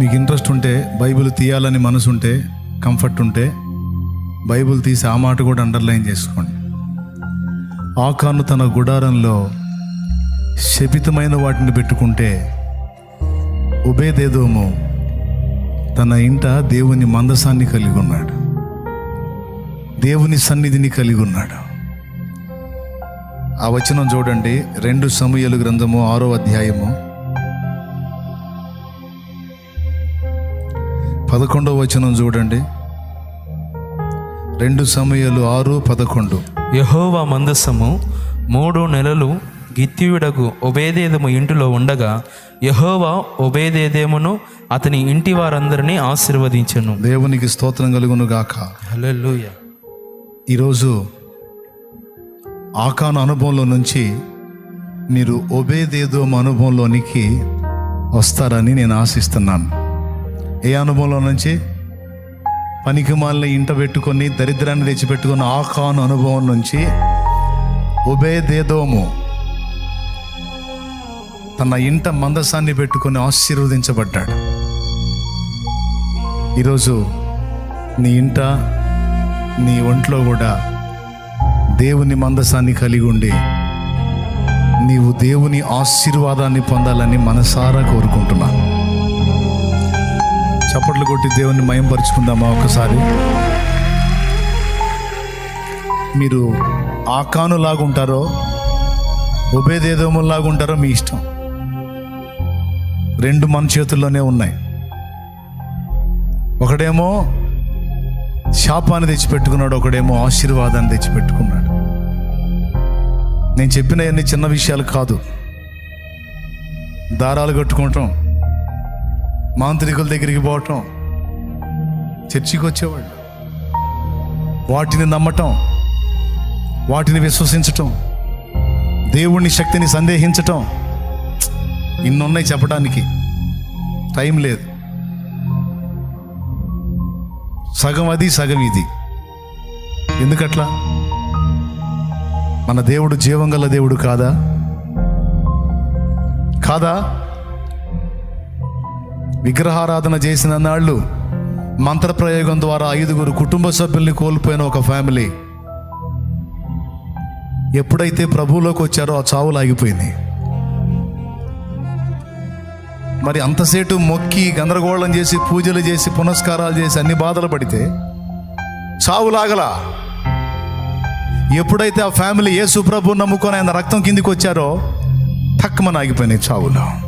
మీకు ఇంట్రెస్ట్ ఉంటే బైబిల్ తీయాలని మనసు ఉంటే కంఫర్ట్ ఉంటే బైబిల్ తీసి ఆ మాట కూడా అండర్లైన్ చేసుకోండి. ఆకాను తన గుడారంలో శపితమైన వాటిని పెట్టుకుంటే ఉబేదేదోము తన ఇంట దేవుని మందసాన్ని కలిగి ఉన్నాడు దేవుని సన్నిధిని కలిగి ఉన్నాడు ఆ వచనం చూడండి రెండు సమయలు గ్రంథము ఆరో అధ్యాయము పదకొండవ వచనం చూడండి. రెండు సమయాలు ఆరు పదకొండు. యహోవా మందస్సము మూడు నెలలు గిత్యుడకు ఒబేదేదము ఇంటిలో ఉండగా యహోవా ఒబేదేదేమును అతని ఇంటి వారందరినీ ఆశీర్వదించను. దేవునికి స్తోత్రం కలుగును గాక. హల్లెలూయా. ఈరోజు ఆకాను అనుభవంలో నుంచి మీరు ఒబేదేదో అనుభవంలోనికి వస్తారని నేను ఆశిస్తున్నాను. ఏ అనుభవంలో నుంచి? పనికిమాలని ఇంట పెట్టుకొని దరిద్రాన్ని తెచ్చిపెట్టుకున్న ఆకాను అనుభవం నుంచి ఉభయదేదోము తన ఇంట మందసాన్ని పెట్టుకొని ఆశీర్వదించబడ్డాడు. ఈరోజు నీ ఇంట నీ ఒంట్లో కూడా దేవుని మందసాన్ని కలిగి ఉండి నీవు దేవుని ఆశీర్వాదాన్ని పొందాలని మనసారా కోరుకుంటున్నాను. చప్పట్లు కొట్టి దేవుని మయంపరుచుకుందామా ఒకసారి మీరు ఆకానులాగుంటారో ఉభయదేదములాగుంటారో మీ ఇష్టం. రెండు మన చేతుల్లోనే ఉన్నాయి. ఒకడేమో శాపాన్ని తెచ్చిపెట్టుకున్నాడు ఒకడేమో ఆశీర్వాదాన్ని తెచ్చిపెట్టుకున్నాడు. నేను చెప్పిన అన్ని చిన్న విషయాలు కాదు. దారాలు కట్టుకోవటం మాంత్రికుల దగ్గరికి పోవటం చర్చికి వచ్చేవాళ్ళు. వాటిని నమ్మటం వాటిని విశ్వసించటం దేవుని శక్తిని సందేహించటం ఇన్నున్నాయి చెప్పడానికి టైం లేదు. సగం అది సగం ఇది. ఎందుకట్లా? మన దేవుడు జీవం గల దేవుడు కాదా? కాదా? విగ్రహారాధన చేసిన నాళ్ళు మంత్రప్రయోగం ద్వారా ఐదుగురు కుటుంబ సభ్యుల్ని కోల్పోయిన ఒక ఫ్యామిలీ. ఎప్పుడైతే ప్రభువులోకి వచ్చారో ఆ చావులు ఆగిపోయింది మరి అంతసేటు మొక్కి గందరగోళం చేసి పూజలు చేసి పునస్కారాలు చేసి అన్ని బాధలు పడితే చావులాగలా ఎప్పుడైతే ఆ ఫ్యామిలీ ఏ సుప్రభు నమ్ముకొని ఆయన రక్తం కిందికి వచ్చారో తక్కువ ఆగిపోయినాయి చావులో.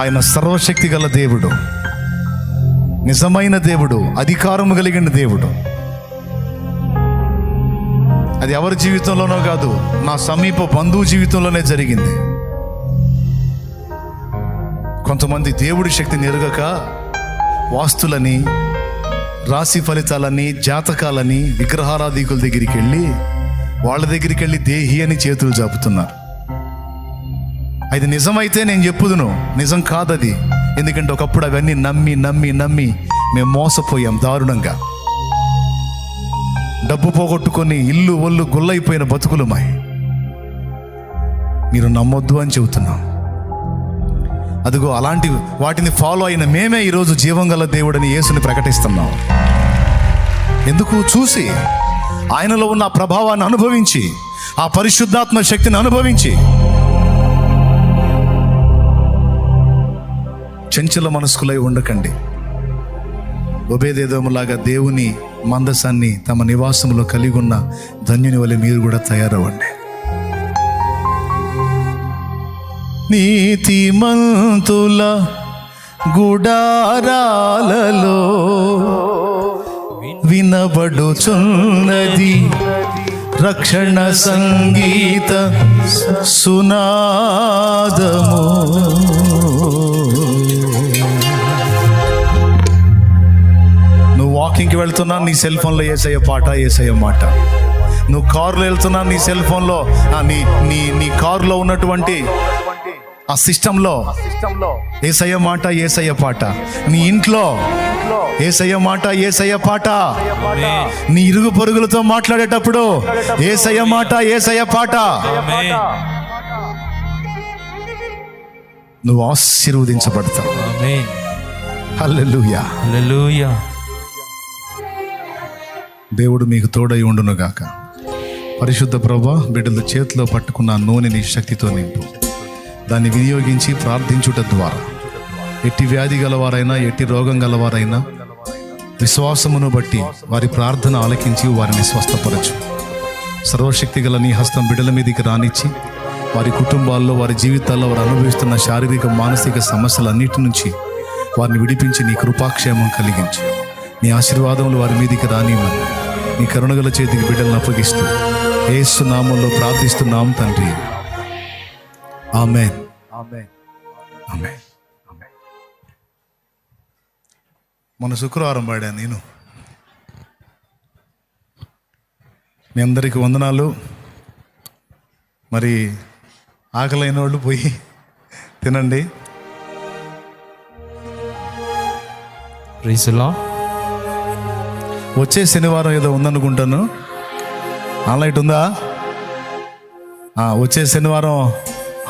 ఆయన సర్వశక్తి గల దేవుడు. నిజమైన దేవుడు అధికారము కలిగిన దేవుడు. అది ఎవరి జీవితంలోనో కాదు నా సమీప బంధువు జీవితంలోనే జరిగింది. కొంతమంది దేవుడి శక్తిని నెరగక వాస్తులని రాశి ఫలితాలని జాతకాలని విగ్రహారాధికుల దగ్గరికి వెళ్ళి వాళ్ళ దగ్గరికి వెళ్ళి దేహి అని చేతులు జాపుతున్నారు. అది నిజమైతే నేను చెప్పుదును. నిజం కాదది. ఎందుకంటే ఒకప్పుడు అవన్నీ నమ్మి నమ్మి నమ్మి మేము మోసపోయాం దారుణంగా. డబ్బు పోగొట్టుకొని ఇల్లు ఒళ్ళు గుల్లైపోయిన బతుకులమాయి. మీరు నమ్మొద్దు అని చెబుతున్నాం. అదిగో అలాంటి వాటిని ఫాలో అయిన మేమే ఈరోజు జీవం గల దేవుడని యేసుని ప్రకటిస్తున్నాం. ఎందుకు? చూసి. ఆయనలో ఉన్న ప్రభావాన్ని అనుభవించి ఆ పరిశుద్ధాత్మ శక్తిని అనుభవించి చంచల మనస్కులై ఉండకండి. ఉభయదేదములాగా దేవుని మందసాన్ని తమ నివాసంలో కలిగి ఉన్న ధన్యుని వలె మీరు కూడా తయారవ్వండి. నీతిమంతుల గుడారాలలో వినబడుచున్నది రక్షణ సంగీత సునాదము. వాకింగ్కి వెళ్తున్నా నీ సెల్ ఫోన్లో ఏసయ్య పాట ఏసయ్య మాట. నువ్వు కారులో వెళ్తున్నా నీ సెల్ ఫోన్లో నీ నీ నీ కారులో ఉన్నటువంటి ఆ సిస్టంలో ఏసయ్య మాట ఏసయ్య పాట. నీ ఇంట్లో ఏసయ్య మాట ఏసయ్య పాట. నీ ఇరుగు పొరుగులతో మాట్లాడేటప్పుడు ఏసయ్య మాట ఏసయ్య పాట. నువ్వు ఆశీర్వదించబడతావు. హల్లెలూయా. హల్లెలూయా. దేవుడు మీకు తోడై ఉండునుగాక. పరిశుద్ధ ప్రభా బిడ్డల చేతిలో పట్టుకున్న నూనెని శక్తితో నింపు. దాన్ని వినియోగించి ప్రార్థించుట ద్వారా. ఎట్టి వ్యాధి గలవారైనా ఎట్టి రోగం గలవారైనా విశ్వాసమును బట్టి వారి ప్రార్థన ఆలకించి వారిని స్వస్థపరచు. సర్వశక్తి గల నీ హస్తం బిడ్డల మీదకి రానిచ్చి వారి కుటుంబాల్లో వారి జీవితాల్లో వారు అనుభవిస్తున్న శారీరక మానసిక సమస్యలన్నిటి నుంచి వారిని విడిపించి నీ కృపాక్షేమం కలిగించి. నీ ఆశీర్వాదములు వారి మీదికి రానివ్వండి నీ కరుణగల చేతికి బిడ్డలను అప్పగిస్తూ ఏసు నామంలో ప్రార్థిస్తున్నాం తండ్రి. ఆమెన్. ఆమెన్. ఆమెన్. ఆమెన్ మన శుక్రవారం పాడా నేను. మీ అందరికి వందనాలు. మరి ఆకలైన వాళ్ళు పోయి తినండి. ప్రైజ్లా వచ్చే శనివారం ఏదో ఉందనుకుంటాను. ఆన్లైట్ ఉందా? వచ్చే శనివారం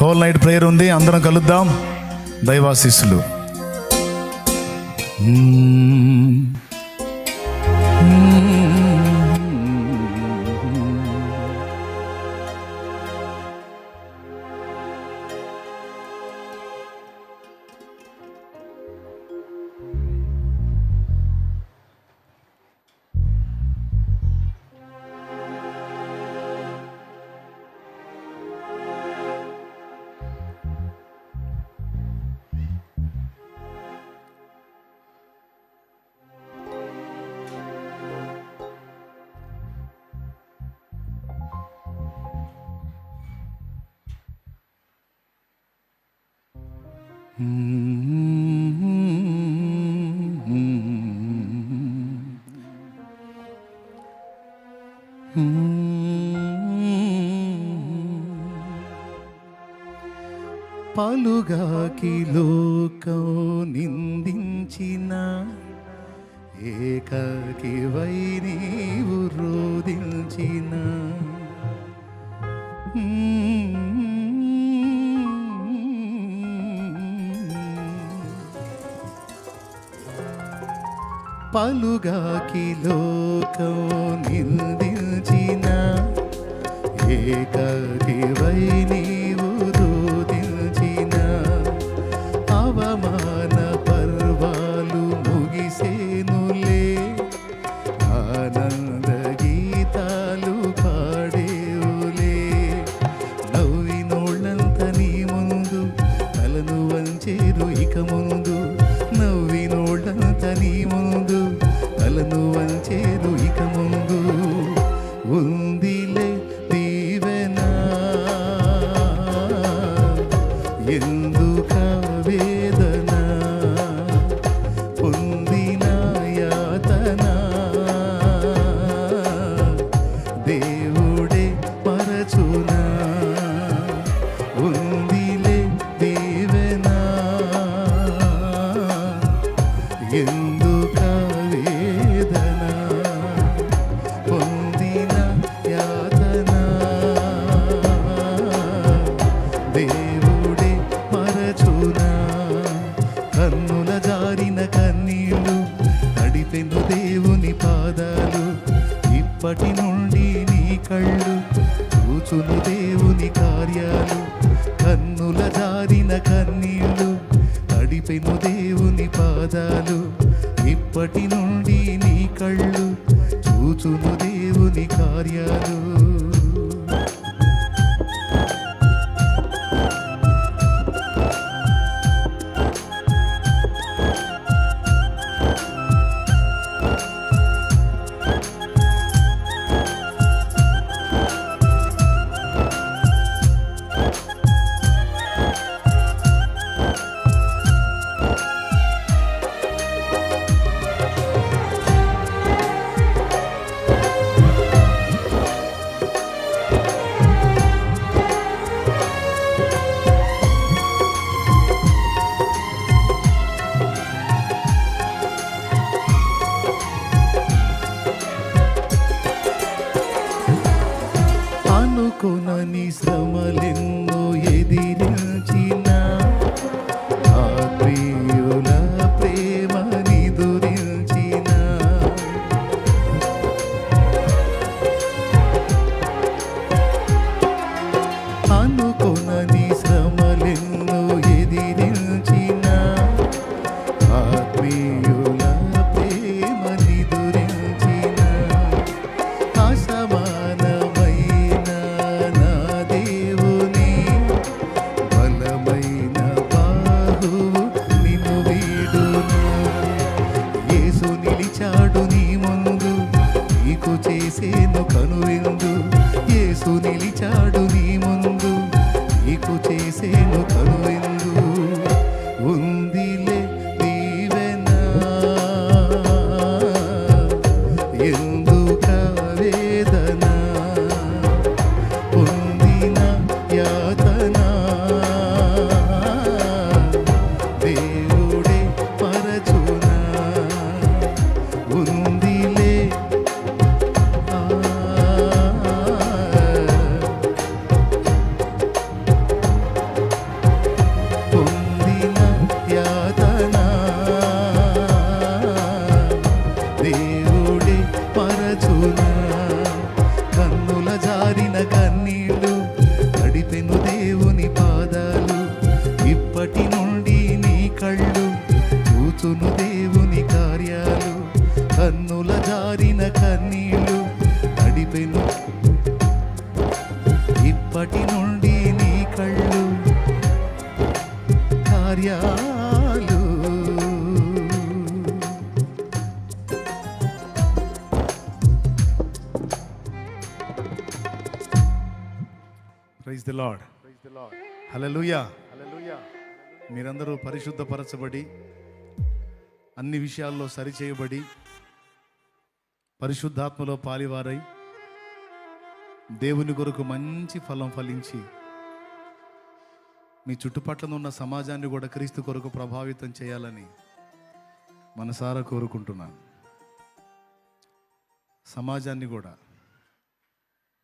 హోల్ నైట్ ప్రేయర్ ఉంది. అందరం కలుద్దాం. దైవాశీస్సులు. Mm-hmm. పలుగాకి లోకం నిందించిన ఏకాకి వై నీవు రోదించినా పలుగాకి లోకం నిందించిన ఏకాకి వై చూచును దేవుని కార్యాలు. శ్రమలెన్నో ఎదిరించిన కన్నుల జారిన కన్నీళ్ళు నడిపెను ఇప్పటి నుండి నీ కళ్ళు కార్యాలు. ప్రైజ్ ది లార్డ్ హల్లెలూయా మీరందరూ పరిశుద్ధపరచబడి అన్ని విషయాల్లో సరిచేయబడి పరిశుద్ధాత్మలో పాలివారై దేవుని కొరకు మంచి ఫలం ఫలించి మీ చుట్టుపక్కల ఉన్న సమాజాన్ని కూడా క్రీస్తు కొరకు ప్రభావితం చేయాలని మనసారా కోరుకుంటున్నాను. సమాజాన్ని కూడా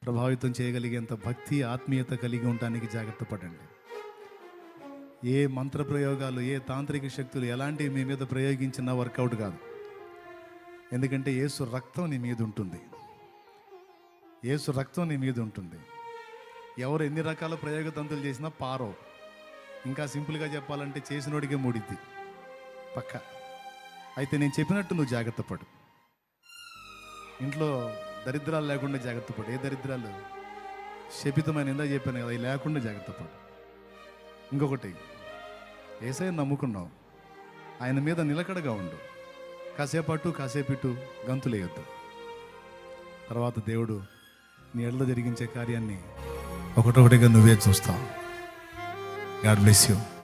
ప్రభావితం చేయగలిగేంత భక్తి ఆత్మీయత కలిగి ఉండడానికి జాగ్రత్త పడండి. ఏ మంత్ర ప్రయోగాలు ఏ తాంత్రిక శక్తులు ఎలాంటివి మీ మీద ప్రయోగించినా వర్కౌట్ కాదు. ఎందుకంటే యేసు రక్తం నీ మీద ఉంటుంది. యేసు రక్తం నీ మీద ఉంటుంది. ఎవరు ఎన్ని రకాల ప్రయోగ తంతులు చేసినా పారో ఇంకా సింపుల్గా చెప్పాలంటే చేసినోడికే మూడిద్ది. పక్క. అయితే నేను చెప్పినట్టు నువ్వు జాగ్రత్త పడు. ఇంట్లో దరిద్రాలు లేకుండా జాగ్రత్త పడు. ఏ దరిద్రాలు? శపితమైన ఇందా చెప్పాను కదా అవి లేకుండా జాగ్రత్త పడు. ఇంకొకటి ఏసై నమ్ముకున్నావు. ఆయన మీద నిలకడగా ఉండు. కాసేపట్టు కాసేపిట్టు గంతులేయొద్దు. తర్వాత దేవుడు నీ ఎడలో జరిగించే కార్యాన్ని ఒకటొకటిగా నువ్వే చూస్తావు. God bless you.